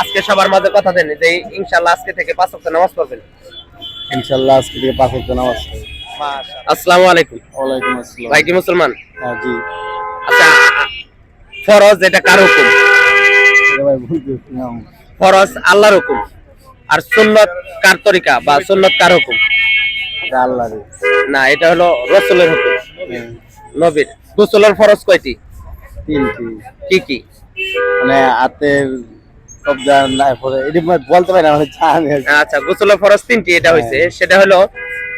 আজকে সবার মাঝে কথা দেন যে ইনশাল্লাহ আজকে থেকে পাঁচ ওয়াক্ত নামাজ পড়বেন। ইনশাল্লাহ আজকে থেকে পাঁচ ওয়াক্ত নামাজ পড়ব। আসসালামু আলাইকুম। ওয়ালাইকুম আসসালাম। ভাই কি মুসলমান? হ্যাঁ জি। আচ্ছা ফরজ এটা কার হুকুম? ফরজ আল্লাহর হুকুম। আর সুন্নত কার তরিকা বা সুন্নত কার হুকুম? এটা আল্লাহ রে না এটা হলো রসুলের হুকুম। হ্যাঁ, নবীর। গোসলের ফরজ কয়টি? তিনটি। কি কি? মানে হাতের কবজা না পরে এটি বলতে পারি না জানি আচ্ছা গোসলের ফরজ তিনটি এটা হয়েছে সেটা হলো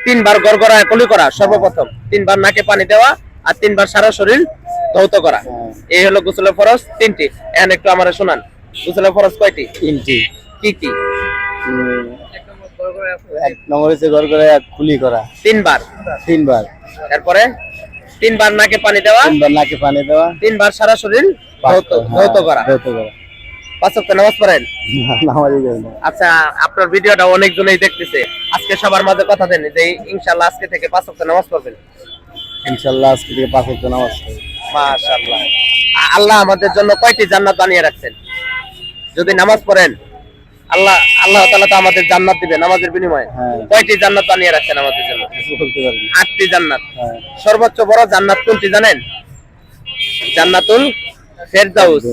তিনবার গড়গড়া কলি করা সর্বপ্রথম তিনবার নাকে পানি দেওয়া আর তিনবার সারা শরীর ধৌত করা। হ্যাঁ, এই হলো গোসলের ফরজ তিনটি। এখন একটু আমার শোনান গোসলের ফরজ কয়টি? তিনটি। কি কি? এক নম্বর হচ্ছে ঘর করে করা। তিনবার। তিনবার। তারপরে তিনবার নাকে পানি দেওয়া তিনবার নাকে পানি দেওয়া। তিনবার সারা শরীর ধৌত করা। ধৌত করা। পাঁচ ওয়াক্ত নামাজ পড়েন? আচ্ছা আপনার ভিডিওটা অনেকজনই দেখতেছে। আজকে সবার মাঝে কথা দেন যে ইনশাল্লাহ আজকে থেকে পাঁচ ওয়াক্ত নামাজ পড়বেন। ইনশাল্লাহ আজকে থেকে পাঁচ ওয়াক্ত নামাজ। মাশাআল্লাহ। আল্লাহ আমাদের জন্য কয়টি জান্নাত বানিয়ে রাখছেন? যদি নামাজ পড়েন আল্লাহ আল্লাহ তাআলা তো আমাদের জান্নাত দিবে নামাজের বিনিময়ে। হ্যাঁ। কয়টি জান্নাত বানিয়ে রাখছেন আমাদের জন্য। আটটি জান্নাত। হ্যাঁ। সর্বোচ্চ বড় জান্নাত কোনটি জানেন? জান্নাতুল ফেরদাউস।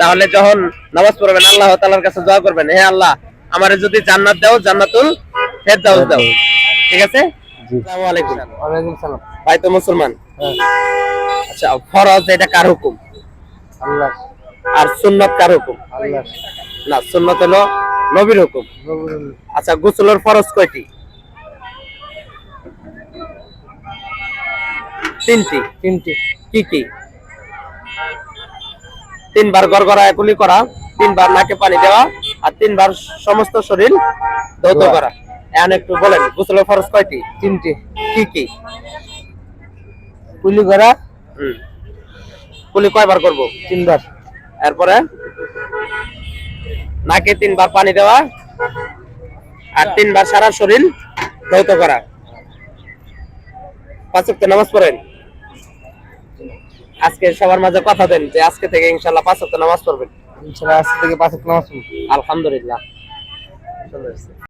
তাহলে যখন নামাজ পড়বেন আল্লাহ তাআলার কাছে দোয়া করবেন হে আল্লাহ আমারে যদি জান্নাত দাও জান্নাতুল ফেরদাউস দাও। ঠিক আছে? আসসালামু আলাইকুম। ওয়ালাইকুম সালাম। ভাই তো মুসলমান। হ্যাঁ। আচ্ছা ফরজ এটা কার হুকুম? আল্লাহ। আর সুন্নত কার হুকুম? আল্লাহ। না সুন্নত হলো নবীর হুকুম। আচ্ছা গোসলের ফরজ কয়টি? তিনটি। তিনটি। কি কি? তিনবার গড়গড়ায় কুলি করা তিনবার নাকে পানি দেওয়া আর তিনবার সমস্ত শরীর ধৌত। করা। এখন একটু বলেন গোসলের ফরজ কয়টি? তিনটি। কি কি? কুলি করা। হুম। কুলি কয়বার করব? তিনবার। এরপরে? নাকে তিনবার পানি দেওয়া আর তিনবার সারা শরীর ধৌত করা। পাঁচ নামাজ পড়েন? আজকে সবার মাঝে কথা দেন যে আজকে থেকে ইনশাল্লাহ পাঁচ ওয়াক্ত নামাজ পড়বেন ইনশাল্লাহ আজকে থেকে পাঁচ ওয়াক্ত নামাজ পড়বেন আলহামদুলিল্লাহ।